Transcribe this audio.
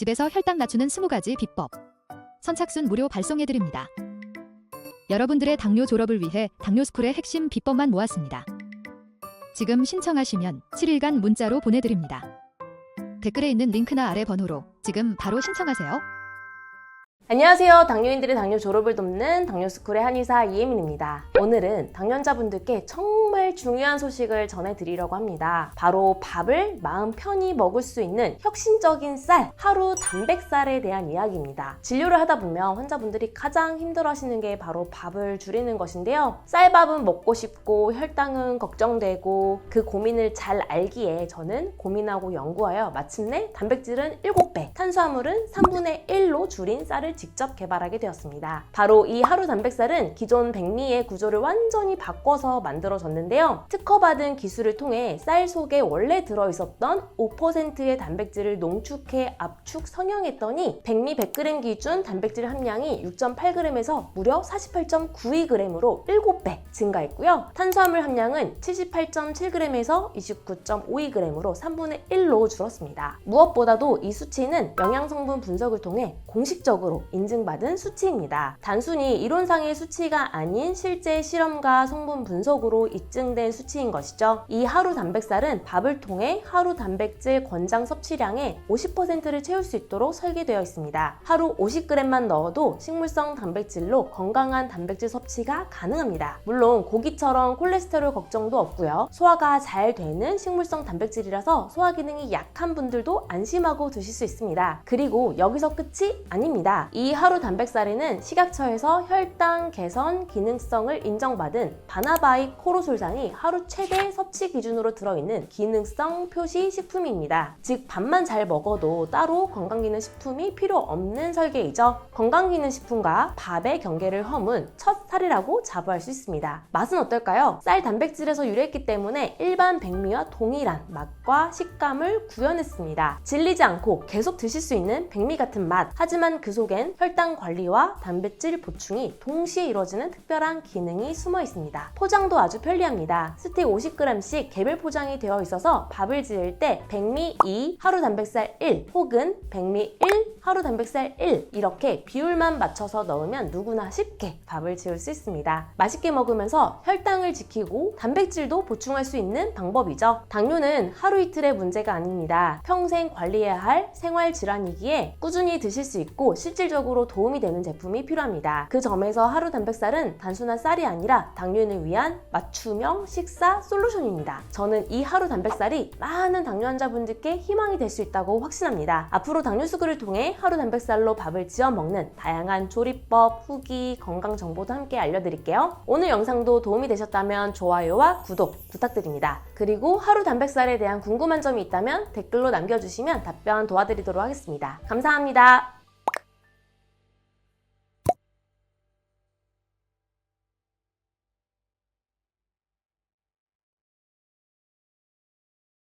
집에서 혈당 낮추는 20가지 비법. 선착순 무료 발송해드립니다. 여러분들의 당뇨 졸업을 위해 당뇨스쿨의 핵심 비법만 모았습니다. 지금 신청하시면 7일간 문자로 보내드립니다. 댓글에 있는 링크나 아래 번호로 지금 바로 신청하세요. 안녕하세요. 당뇨인들의 당뇨 졸업을 돕는 당뇨스쿨의 한의사 이예민입니다. 오늘은 당뇨자분들께 정말 중요한 소식을 전해드리려고 합니다. 바로 밥을 마음 편히 먹을 수 있는 혁신적인 쌀, 하루 단백살에 대한 이야기입니다. 진료를 하다 보면 환자분들이 가장 힘들어하시는 게 바로 밥을 줄이는 것인데요. 쌀밥은 먹고 싶고 혈당은 걱정되고 그 고민을 잘 알기에 저는 고민하고 연구하여 마침내 단백질은 7배, 탄수화물은 3분의 1로 줄인 쌀을 직접 개발하게 되었습니다. 바로 이 하루 단백살은 기존 백미의 구조를 완전히 바꿔서 만들어졌는데요. 특허받은 기술을 통해 쌀 속에 원래 들어있었던 5%의 단백질을 농축해 압축 성형했더니 백미 100g 기준 단백질 함량이 6.8g에서 무려 48.92g으로 7배 증가했고요. 탄수화물 함량은 78.7g에서 29.52g으로 3분의 1로 줄었습니다. 무엇보다도 이 수치는 영양성분 분석을 통해 공식적으로 인증받은 수치입니다. 단순히 이론상의 수치가 아닌 실제 실험과 성분 분석으로 입증된 수치인 것이죠. 이 하루 단백살은 밥을 통해 하루 단백질 권장 섭취량의 50%를 채울 수 있도록 설계되어 있습니다. 하루 50g만 넣어도 식물성 단백질로 건강한 단백질 섭취가 가능합니다. 물론 고기처럼 콜레스테롤 걱정도 없고요. 소화가 잘 되는 식물성 단백질이라서 소화 기능이 약한 분들도 안심하고 드실 수 있습니다. 그리고 여기서 끝이 아닙니다. 이 하루 단백살에는 식약처에서 혈당 개선 기능성을 인정받은 바나바이 코로솔산이 하루 최대 섭취 기준으로 들어있는 기능성 표시 식품입니다. 즉 밥만 잘 먹어도 따로 건강기능식품이 필요 없는 설계이죠. 건강기능식품과 밥의 경계를 허문 첫 살이라고 자부할 수 있습니다. 맛은 어떨까요? 쌀 단백질에서 유래했기 때문에 일반 백미와 동일한 맛과 식감을 구현했습니다. 질리지 않고 계속 드실 수 있는 백미 같은 맛. 하지만 그 속엔 혈당 관리와 단백질 보충이 동시에 이루어지는 특별한 기능이 숨어 있습니다. 포장도 아주 편리합니다. 스틱 50g씩 개별 포장이 되어 있어서 밥을 지을 때 백미 2, 하루 단백살 1 혹은 백미 1, 하루 단백살 1 이렇게 비율만 맞춰서 넣으면 누구나 쉽게 밥을 지을 수 있습니다. 맛있게 먹으면서 혈당을 지키고 단백질도 보충할 수 있는 방법이죠. 당뇨는 하루 이틀의 문제가 아닙니다. 평생 관리해야 할 생활 질환이기에 꾸준히 드실 수 있고 실질적으로 도움이 되는 제품이 필요합니다. 그 점에서 하루 단백살은 단순한 쌀이 아니라 당뇨인을 위한 맞춤형 식사 솔루션입니다. 저는 이 하루 단백살이 많은 당뇨 환자분들께 희망이 될 수 있다고 확신합니다. 앞으로 당뇨 수급을 통해 하루 단백살로 밥을 지어 먹는 다양한 조리법, 후기, 건강 정보도 함께 알려드릴게요. 오늘 영상도 도움이 되셨다면 좋아요와 구독 부탁드립니다. 그리고 하루 단백살에 대한 궁금한 점이 있다면 댓글로 남겨주시면 답변 도와드리도록 하겠습니다. 감사합니다.